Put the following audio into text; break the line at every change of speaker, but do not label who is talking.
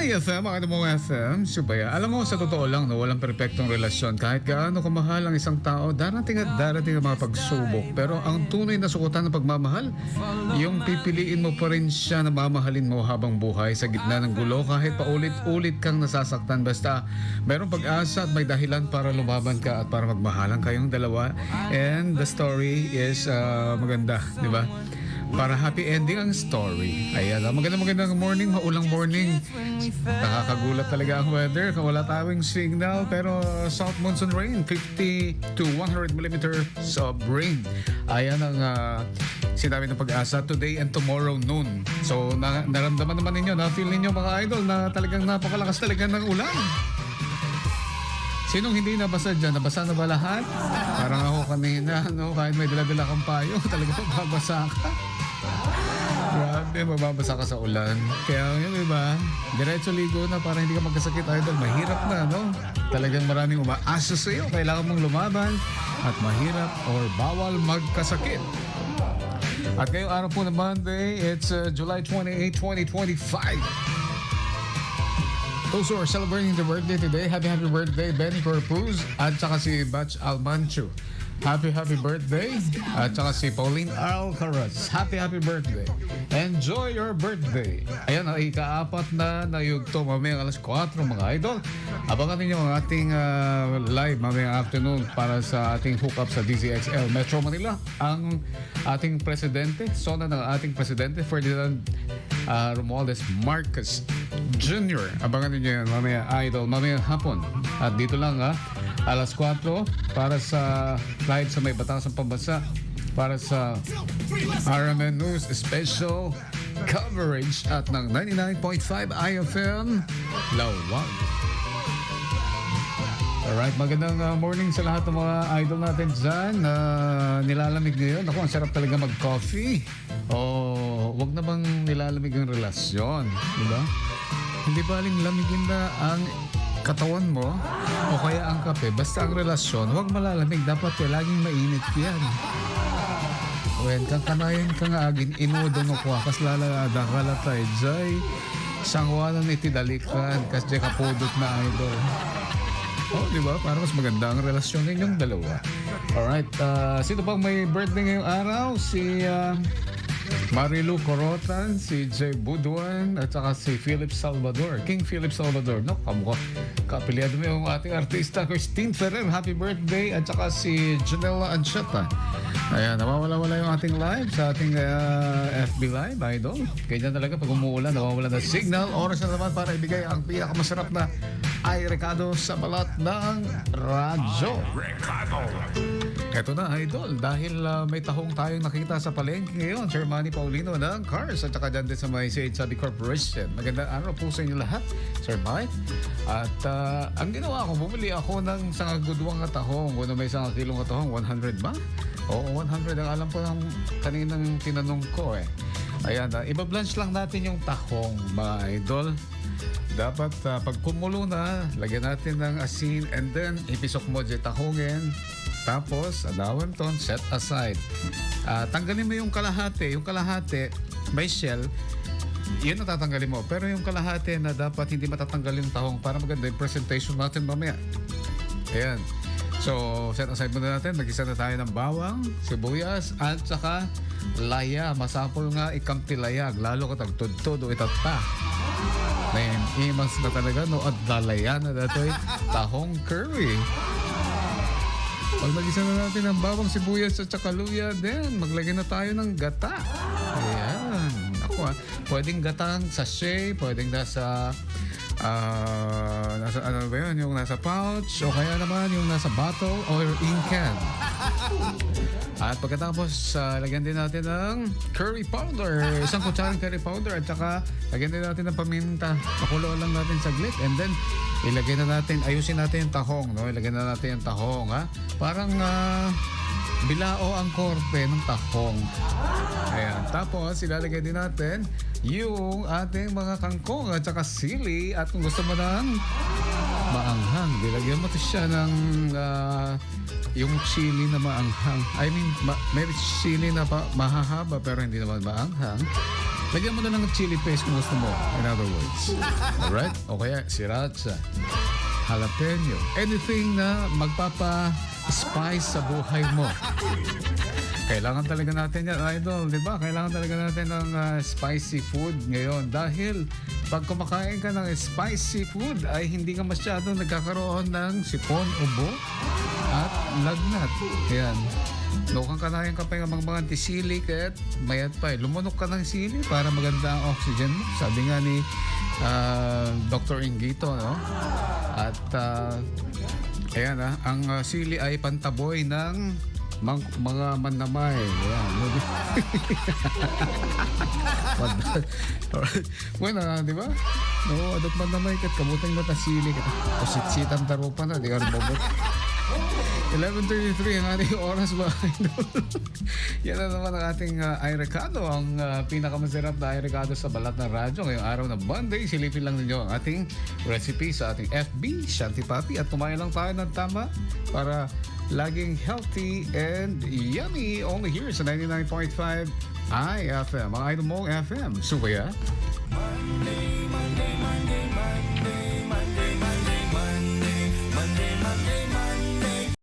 IFM, mga mo FM, Subaya. Alam mo, sa totoo lang, no, walang perpektong relasyon. Kahit gaano kamahal ang isang tao, darating at darating ang mga pagsubok. Pero ang tunay na sukutan ng pagmamahal, yung pipiliin mo pa rin siya na mamahalin mo habang buhay sa gitna ng gulo kahit paulit-ulit kang nasasaktan. Basta merong pag-asa at may dahilan para lumaban ka at para magmahalan kayong dalawa. And the story is uh, maganda, di ba? Para happy ending ang story. Ayan, ah, magandang magandang morning, maulang morning. Nakakagulat talaga ang weather. Wala tayong signal, pero South Monsoon Rain, 50 to 100 millimeters of rain. Ayan ang ah, sinabi ng pag-asa today and tomorrow noon. So, na naramdaman naman ninyo, na-feel ninyo mga idol na talagang napakalakas talaga ng ulan. Sinong hindi nabasa dyan? Nabasa na ba lahat? Parang ako kanina, no? kahit may dala-dala kang payo, talaga mababasa ka. Grabe, mababasa ka sa ulan. Kaya yun, di ba? Diretso ligo na para hindi ka magkasakit, idol. Mahirap na, no? Talagang maraming umaasa sa iyo. Kailangan mong lumaban at mahirap or bawal magkasakit. At ngayong araw po na Monday, it's uh, July 28, 2025. Those who are celebrating their birthday today, happy happy birthday Benny Corpuz at saka si Batch Almancho. Happy happy birthday at saka si Pauline Alcaraz. Happy happy birthday. Enjoy your birthday. Ayan, ang ikaapat na na yugto mamayang alas 4 mga idol. Abangan ninyo ang ating ah, live mamayang afternoon para sa ating hookup sa DZXL Metro Manila. Ang ating presidente, sona ng ating presidente Ferdinand uh, Romualdez Marcos Jr. Abangan niyo yan mamaya idol, mamaya hapon. At dito lang ha, alas 4 para sa live sa may batas ng pambansa para sa RMN News Special coverage at ng 99.5 IFM Lawag. Alright, magandang uh, morning sa lahat ng mga idol natin dyan na nilalamig ngayon. Ako, ang sarap talaga mag-coffee. O, oh, wag na bang nilalamig ang relasyon, di ba? Hindi baling lamigin na ang katawan mo o kaya ang kape. Basta ang relasyon, huwag malalamig. Dapat eh, laging mainit yan. Wen, kang kanayan ka nga agin inudo no kwa kas lalada kalatay jay sangwanan iti dalikan kas jay kapudot na idol. Oh, di ba? Para mas maganda ang relasyon ninyong dalawa. Alright, uh, sino bang may birthday ngayong araw? Si uh, Marilu Corotan, si Jay Buduan, at saka si Philip Salvador. King Philip Salvador. No, kamukha. Kapiliado mo yung ating artista, Christine Ferrer. Happy birthday. At saka si Janela Ancheta. Ayan, nawawala-wala yung ating live sa ating uh, FB Live, idol. Kaya talaga pag umuulan, nawawala na signal. Oras na naman para ibigay ang pinakamasarap na ay Ricardo sa balat ng radyo. Eto na, idol. Dahil uh, may tahong tayong nakita sa palengke ngayon, Sir Manny Paulino ng Cars at saka dyan din sa may CH Sabi Corporation. Magandang araw po sa inyo lahat, Sir Mike. At uh, ang ginawa ko, bumili ako ng sangagudwang na tahong. Kung may isang kilong na tahong, 100 ba? Oo, 100. Ang alam ko ng kaninang tinanong ko eh. Ayan, uh, iba-blanch lang natin yung tahong, mga idol. Dapat uh, pag kumulo na, lagyan natin ng asin and then ipisok mo dyan tahongin. Tapos, adawan ton, set aside. Ah, tanggalin mo yung kalahati. Yung kalahati, may shell, yun ang tatanggalin mo. Pero yung kalahati na dapat hindi matatanggal yung tahong para maganda yung presentation natin mamaya. Ayan. So, set aside muna natin. Nag-isa na tayo ng bawang, sibuyas, at saka laya. Masapol nga ikampilayag. Lalo ka tagtudtod o itata. May imas na talaga, no? At lalaya na dato'y tahong curry. Pag nagisa na natin ang bawang sibuyas at saka then maglagay na tayo ng gata. Ayan. Ako ah. Pwedeng gatang sachet, pwedeng nasa ah nasa ano ba yun, yung nasa pouch o kaya naman yung nasa bottle or in can. At pagkatapos, uh, lagyan din natin ng curry powder. Isang kutsarang curry powder at saka lagyan din natin ng paminta. Pakulo lang natin saglit and then ilagay na natin, ayusin natin yung tahong. No? Ilagay na natin yung tahong. Ha? Parang ah, bilao ang korte ng tahong. Ayan. Tapos, ilalagay din natin yung ating mga kangkong at saka sili. At kung gusto mo ng maanghang, dilagyan mo to siya ng ah, yung chili na maanghang. I mean, ma- may chili na pa, mahahaba pero hindi naman maanghang. Lagyan mo na ng chili paste kung gusto mo. In other words. Alright? O kaya sriracha, jalapeno, anything na magpapa-spice sa buhay mo. Kailangan talaga natin yan, idol, di ba? Kailangan talaga natin ng ah, spicy food ngayon dahil pag kumakain ka ng spicy food ay hindi ka masyado nagkakaroon ng sipon, ubo at lagnat. Yan. Lukang kanayan ka pa yung mga mga tisili kaya't mayat pa eh. Lumunok ka ng sili para maganda ang oxygen mo. Sabi nga ni ah, Dr. Ingito, no? At ah, ayan ah, ang ah, sili ay pantaboy ng mang- mga manamay. Alright. bueno, di ba? No, adat manamay kat kabutan mo ta sili kat. Kusit-sitan tarupa na, di ka rin bobot. 11.33 ang ating oras ba? Yan na naman ang ating uh, Recado, ang uh, pinakamasarap na Recado sa balat ng radyo ngayong araw na Monday. Silipin lang ninyo ang ating recipe sa ating FB, Shanti Papi, at tumayo lang tayo ng tama para laging healthy and yummy only here sa 99.5 IFM, ang idol mong FM. So kaya,
Monday